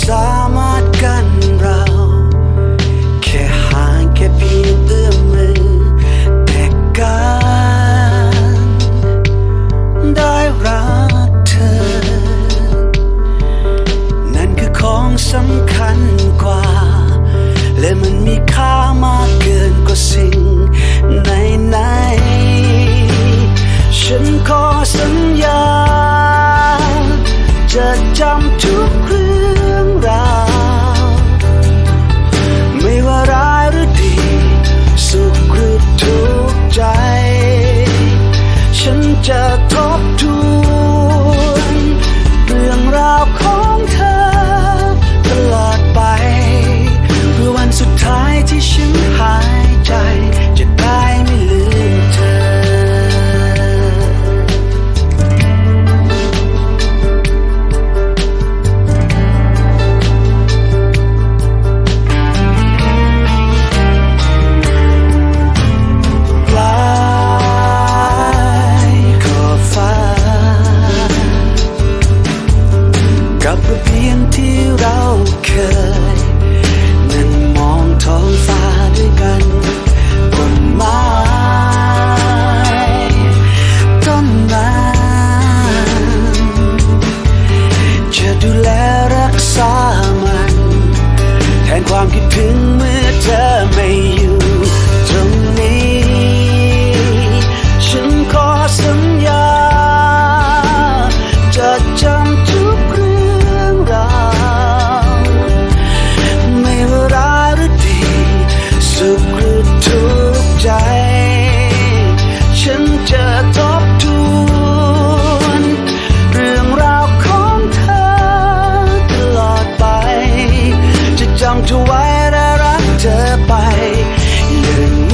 สามารถกันเรา แค่ห่างแค่เพียงเอื้อมมือ แต่การได้รักเธอ นั่นคือของสำคัญกว่า และมันมีค่ามากเกินกว่าสิ่งไหนไหนๆฉันขอสัญญา จะจำทุกเรื่ เคยนั่งมองท้องฟ้าด้วยกันบนไม้ต้นน้นจะดูแลรักษามัน แทนความคิดถึงเมื่อเธอไม่อยู่ตรงนี้ ฉันขอสัญญาจะจำ Yarın